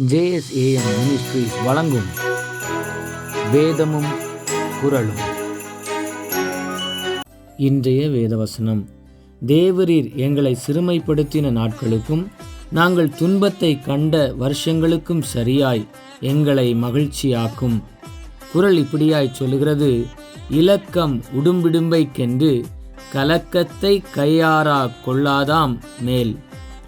JSAM ministries வழங்கும் வேதமும் குரலும் இன்றைய வேதவசனம். தேவரீர் எங்களை சிறுமைப்படுத்தின நாட்களுக்கும் நாங்கள் துன்பத்தை கண்ட வருஷங்களுக்கும் சரியாய் எங்களை மகிழ்ச்சியாக்கும். குரல் இப்படியாய் சொல்லுகிறது இலக்கம் உடும்பிடும்பைக்கென்று கலக்கத்தை கையாறா கொள்ளாதாம் மேல்.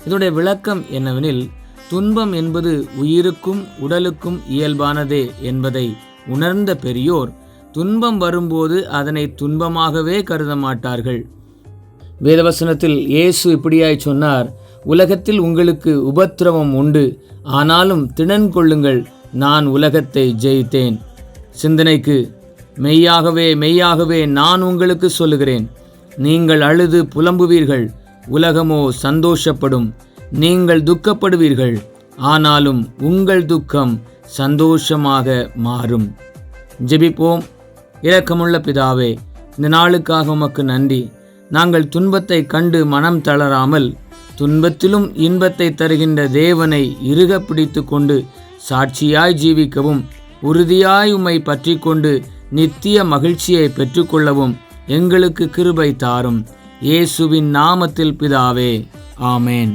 இதனுடைய விளக்கம் என்னவெனில் துன்பம் என்பது உயிருக்கும் உடலுக்கும் இயல்பானதே என்பதை உணர்ந்த பெரியோர் துன்பம் வரும்போது அதனை துன்பமாகவே கருத மாட்டார்கள். வேதவசனத்தில் இயேசு இப்படியாய் சொன்னார் உலகத்தில் உங்களுக்கு உபத்திரவம் உண்டு ஆனாலும் திணன் கொள்ளுங்கள் நான் உலகத்தை ஜெயித்தேன். சிந்தனைக்கு மெய்யாகவே மெய்யாகவே நான் உங்களுக்கு சொல்லுகிறேன். நீங்கள் அழுது புலம்புவீர்கள் உலகமோ சந்தோஷப்படும். நீங்கள் துக்கப்படுவீர்கள் ஆனாலும் உங்கள் துக்கம் சந்தோஷமாக மாறும். ஜெபிப்போம். இரக்கமுள்ள பிதாவே இந்த நாளுக்காக உமக்கு நன்றி. நாங்கள் துன்பத்தை கண்டு மனம் தளராமல் துன்பத்திலும் இன்பத்தை தருகின்ற தேவனை இறுக பிடித்து கொண்டு சாட்சியாய் ஜீவிக்கவும் உறுதியாய் உம்மை பற்றி கொண்டு நித்திய மகிழ்ச்சியை பெற்றுக்கொள்ளவும் எங்களுக்கு கிருபை தாரும். இயேசுவின் நாமத்தில் பிதாவே ஆமேன்.